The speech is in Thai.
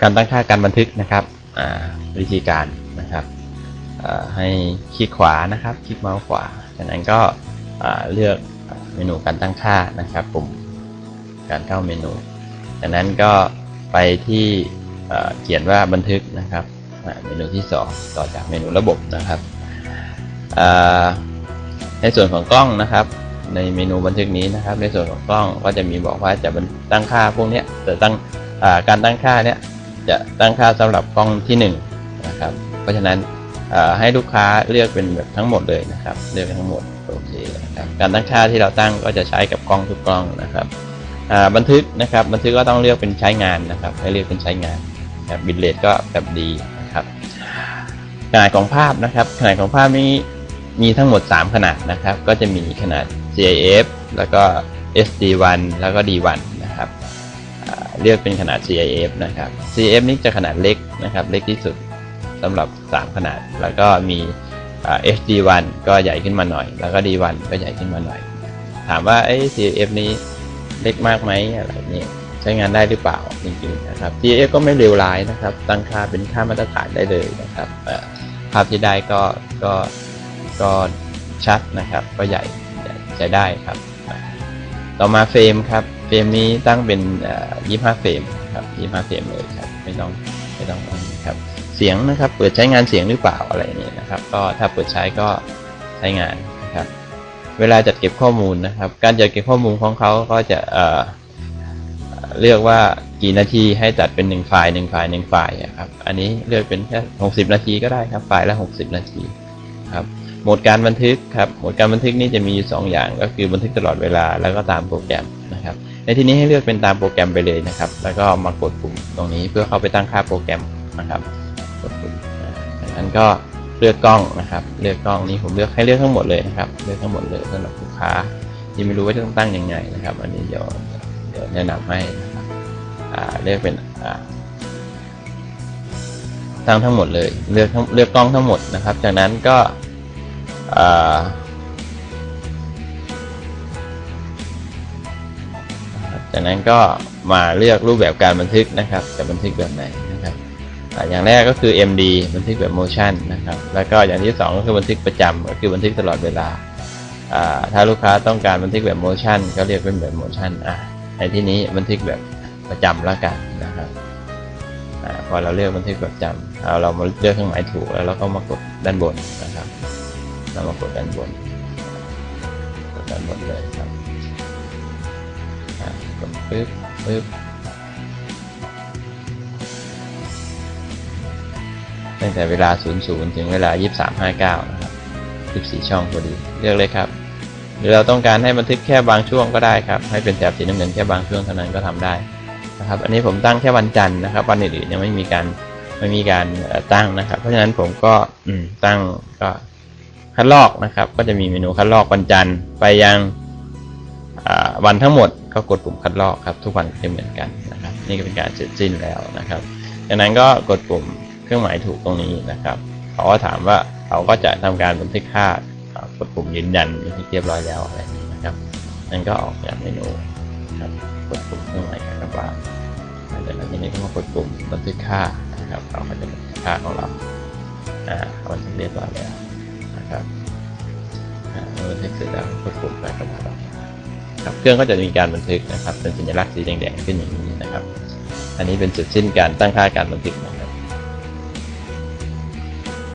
การตั้งค่าการบันทึกนะครับวิธีการนะครับให้คลิกขวานะครับ คลิกเมาส์ขวา จากนั้นก็เลือกเมนูการตั้งค่านะครับปุ่มการเข้าเมนู จากนั้นก็ไปที่เขียนว่าบันทึกนะครับเมนูที่ 2 ต่อจากเมนูระบบนะครับ ในส่วนของกล้องนะครับ ในเมนูบันทึกนี้นะครับ ในส่วนของกล้องก็จะมีบอกว่าจะตั้งค่าพวกนี้จะตั้งการตั้งค่าเนี้ย จะตั้งค่าสำหรับกล้องที่1นนะครับ เพราะฉะนั้นให้ลูกค้าเลือกเป็นแบบทั้งหมดเลยนะครับ เลือกทั้งหมดโอเคนะครับการตั้งค่าที่เราตั้งก็จะใช้กับกล้องทุกกล้องนะครับบันทึกนะครับบันทึกก็ต้องเลือกเป็นใช้งานนะครับ ให้เลือกเป็นใช้งานครับบิตเรทก็แบบดีนะครับขนาดของภาพนะครับ ขนาดของภาพนี้มีทั้งหมด 3 ขนาดนะครับ ก็จะมีขนาด CIF แล้วก็ SD1 แล้วก็ D1 นะครับเลือกเป็นขนาด CIF นะครับ CIF นี้จะขนาดเล็กนะครับ เล็กที่สุดสำหรับ 3 ขนาด แล้วก็มี HD1 ก็ใหญ่ขึ้นมาหน่อย แล้วก็ D1 ก็ใหญ่ขึ้นมาหน่อย ถามว่าไอ้ CIF นี้เล็กมากไหมอะไรนี่ใช้งานได้หรือเปล่าจริงๆนะครับ CIF ก็ไม่เลวร้ายนะครับ ตั้งค่าเป็นค่ามาตรฐานได้เลยนะครับภาพที่ได้ก็ก็ก็ชัดนะครับ ก็ใหญ่ใช้ได้ครับ ต่อมาเฟรมครับ รมนี้ตั้งเป็น25เฟรมครับ25เฟรมเลยครับ ไม่ต้องไม่ต้องครับ เสียงนะครับ เปิดใช้งานเสียงหรือเปล่าอะไรนี่นะครับ ก็ถ้าเปิดใช้ก็ใช้งานนะครับ เวลาจัดเก็บข้อมูลนะครับ การจัดเก็บข้อมูลของเขาก็จะเเลือกว่ากี่นาทีให้จัดเป็น1ไฟล์1ไฟล์1ไฟล์ครับ อันนี้เลือกเป็นแค่60 นาทีก็ได้ครับไฟล์ละ 60 นาทีครับโหมดการบันทึกครับโหมดการบันทึกนี่จะมีอยู่2อย่างก็คือบันทึกตลอดเวลาแล้วก็ตามโปรแกรมนะครับ ในที่นี้ให้เลือกเป็นตามโปรแกรมไปเลยนะครับ แล้วก็มากดปุ่มตรงนี้เพื่อเข้าไปตั้งค่าโปรแกรมนะครับ กดปุ่มจากนั้นก็เลือกกล้องนะครับ เลือกกล้องนี้ผมเลือกให้เลือกทั้งหมดเลยนะครับ เลือกทั้งหมดเลยสำหรับลูกค้าที่ไม่รู้ว่าจะต้องตั้งยังไงนะครับ อันนี้เดี๋ยวเดี๋ยวแนะนำให้นะครับเลือกเป็นตั้งทั้งหมดเลย เลือกเลือกกล้องทั้งหมดนะครับ จากนั้นก็ จากนั้นก็มาเลือกรูปแบบการบันทึกนะครับจะบันทึกแบบไหนนะครับอย่างแรกก็คือ MD บันทึกแบบ motion นะครับ แล้วก็อย่างที่ 2 ก็คือบันทึกประจำก็คือบันทึกตลอดเวลา ถ้าลูกค้าต้องการบันทึกแบบ motion ก็เรียกเป็นแบบ motion อะในที่นี้บันทึกแบบประจำแล้วกันนะครับอพอเราเลือกบันทึกแบบจำเอาเรามาเลือกเครื่องหมายถูกแล้วเราก็มากดด้านบนนะครับ เรามากดด้านบนกดด้านบนเลยครับ ปึ๊บปึ๊บตั้งแต่เวลา 00 ถึงเวลา 2359 นะครับ 14 ช่องพอดี เลือกเลยครับ หรือเราต้องการให้บันทึกแค่บางช่วงก็ได้ครับ ให้เป็นแถบสีน้ำเงินแค่บางช่วงเท่านั้นก็ทำได้นะครับ อันนี้ผมตั้งแค่วันจันทร์นะครับ วันอื่นๆยังไม่มีการไม่มีการตั้งนะครับ เพราะฉะนั้นผมก็ตั้งก็คัดลอกนะครับ ก็จะมีเมนูคัดลอกวันจันทร์ไปยัง วันทั้งหมดก็กดปุ่มคัดลอกครับ ทุกวันจะเหมือนกันนะครับ นี่ก็เป็นการเสร็จสิ้นแล้วนะครับจากนั้นก็กดปุ่มเครื่องหมายถูกตรงนี้นะครับเขาก็ถามว่าเขาก็จะทำการบันทึกค่ากดปุ่มยืนยันที่เรียบร้อยแล้วอะไรนี้นะครับนั่นก็ออกจากเมนูครับกดปุ่มเครื่องหมายการบาดจากนั้นทีนี้ก็มากดปุ่มบันทึกค่านะครับเขาก็จะบันทึกค่าของเราอ่าเขาจะเรียบร้อยแล้วครับบันทึกเสร็จแล้วกดปุ่มไปก็มาแล้ว ครับเครื่องก็จะมีการบันทึกนะครับ เป็นสัญลักษณ์สีแดงๆขึ้นอย่างนี้นะครับ อันนี้เป็นจุดสิ้นการตั้งค่าการบันทึกนะครับ